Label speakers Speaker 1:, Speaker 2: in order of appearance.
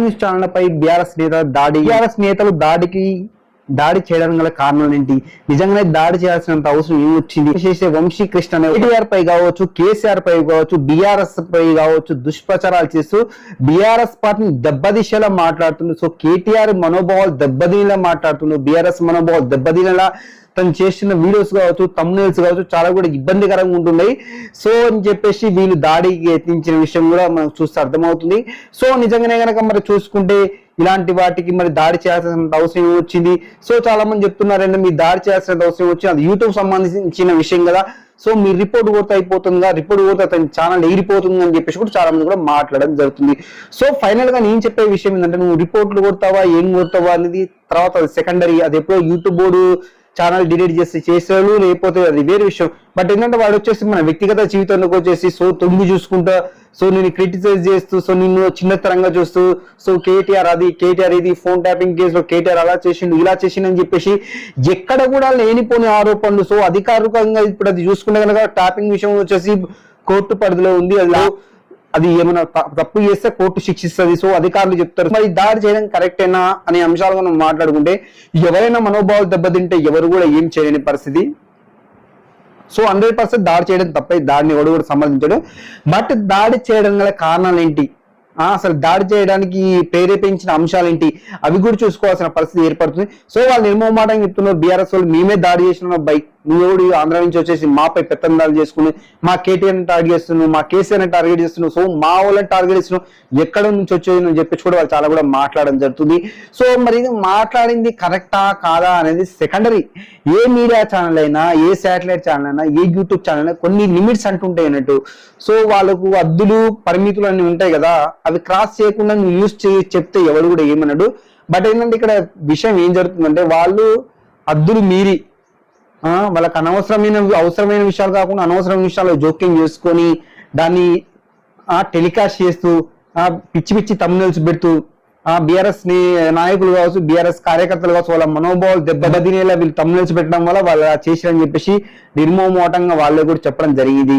Speaker 1: News ఛానళ్ళపై పై BRS నేత దాడి. BRS నేతలు దాడికి దాడి చేయడానికి గల కారణాలు ఏంటి నిజంగానే దాడి చేయాల్సినంత అవసరం ఏమి వచ్చింది చేసే వంశీ కృష్ణ అనే కేటీఆర్ పై కావచ్చు కేసీఆర్ పై కావచ్చు బీఆర్ఎస్ పై కావచ్చు దుష్ప్రచారాలు చేస్తూ బీఆర్ఎస్ పార్టీని దెబ్బతీసేలా మాట్లాడుతుండ్రు సో కేటీఆర్ మనోభావాలు దెబ్బతీలా మాట్లాడుతుండ్రు బీఆర్ఎస్ మనోభావాలు దెబ్బతీలా తను చేసిన వీడియోస్ కావచ్చు తమ్నేల్స్ కావచ్చు చాలా కూడా ఇబ్బందికరంగా ఉంటున్నాయి. సో అని చెప్పేసి వీళ్ళు దాడికి యత్నించిన విషయం కూడా మనకు చూస్తే అర్థమవుతుంది. సో నిజంగానే కనుక మరి చూసుకుంటే ఇలాంటి వాటికి మరి దాడి చేయాల్సిన అవసరం వచ్చింది. సో చాలా మంది చెప్తున్నారంటే మీ దాడి చేయాల్సిన అవసరం వచ్చింది. అది యూట్యూబ్ సంబంధించిన విషయం కదా. సో మీ రిపోర్ట్ పోతే అయిపోతుందా రిపోర్ట్ కూడా అతని ఛానల్ ఎగిరిపోతుంది అని చెప్పేసి కూడా చాలా మంది కూడా మాట్లాడడం జరుగుతుంది. సో ఫైనల్గా నేను చెప్పే విషయం ఏంటంటే నువ్వు రిపోర్ట్లు కొడతావా? ఏం కొడతావా? అనేది తర్వాత అది సెకండరీ. అది ఎప్పుడో యూట్యూబ్ బోర్డు ఛానల్ డిలీట్ చేసి చేసాడు లేకపోతే అది వేరే విషయం. బట్ ఏంటంటే వాడు వచ్చేసి మన వ్యక్తిగత జీవితంలోకి వచ్చేసి సో తొంగి చూసుకుంటా సో నేను క్రిటిసైజ్ చేస్తూ సో నిన్ను చిన్నతరంగా చూస్తూ సో కేటీఆర్ అది కేటీఆర్ ఇది ఫోన్ ట్యాపింగ్ కేసులో కేటీఆర్ అలా చేసిండు ఇలా చేసిండు అని చెప్పేసి ఎక్కడ కూడా లేనిపోని ఆరోపణలు. సో అధికారికంగా ఇప్పుడు అది చూసుకుంటే కనుక ట్యాపింగ్ విషయం వచ్చేసి కోర్టు పరిధిలో ఉంది. అది అది ఏమైనా తప్పు చేస్తే కోర్టు శిక్షిస్తుంది. సో అధికారులు చెప్తారు. మరి దాడి చేయడం కరెక్టేనా అనే అంశాలు మనం మాట్లాడుకుంటే ఎవరైనా మనోభావాలు దెబ్బతింటే ఎవరు కూడా ఏం చేయలేని పరిస్థితి. సో హండ్రెడ్ పర్సెంట్ దాడి చేయడం తప్పే. దాడిని ఎవడు కూడా సంబంధించడు బట్ దాడి చేయడం గల కారణాలు ఏంటి అసలు దాడి చేయడానికి ప్రేరేపించిన అంశాలు ఏంటి అవి కూడా చూసుకోవాల్సిన పరిస్థితి ఏర్పడుతుంది. సో వాళ్ళు నిర్మోమాటంగా చెప్తున్నారు. బీఆర్ఎస్ వాళ్ళు మేమే దాడి చేసిన బైక్ నువ్వు ఆంధ్ర నుంచి వచ్చేసి మాపై పెత్తందాలు చేసుకుని మా కేటీఆర్ టార్గెట్ చేస్తున్నావు మా కేసీఆర్ టార్గెట్ చేస్తున్నావు సో మా వాళ్ళని టార్గెట్ చేస్తున్నావు. ఎక్కడ నుంచి వచ్చేది అని చెప్పేసి కూడా వాళ్ళు చాలా కూడా మాట్లాడడం జరుగుతుంది. సో మరి ఇది మాట్లాడింది కరెక్టా కాదా అనేది సెకండరీ ఏ మీడియా ఛానల్ అయినా ఏ శాటిలైట్ ఛానల్ అయినా ఏ యూట్యూబ్ ఛానల్ అయినా కొన్ని లిమిట్స్ అంటుంటాయి అన్నట్టు. సో వాళ్ళకు అద్దులు పరిమితులు అన్ని ఉంటాయి కదా అవి క్రాస్ చేయకుండా నువ్వు యూస్ చేయి చెప్తే ఎవరు కూడా ఏమన్నాడు బట్ ఏంటంటే ఇక్కడ విషయం ఏం జరుగుతుందంటే వాళ్ళు అద్దులు మీరి. వాళ్ళకి అనవసరమైన అవసరమైన విషయాలు కాకుండా అనవసరమైన విషయాలు జోక్యం చేసుకొని దాన్ని ఆ టెలికాస్ట్ చేస్తూ ఆ పిచ్చి పిచ్చి తమ్ముల్స్ పెడుతూ ఆ బీఆర్ఎస్ నాయకులు కావచ్చు బీఆర్ఎస్ కార్యకర్తలు కావచ్చు వాళ్ళ మనోభావాలు దెబ్బతినేలా వీళ్ళు తమ్ముల్స్ పెట్టడం వల్ల వాళ్ళు చేశారని చెప్పేసి నిర్మోమోటంగా వాళ్ళే కూడా చెప్పడం జరిగింది.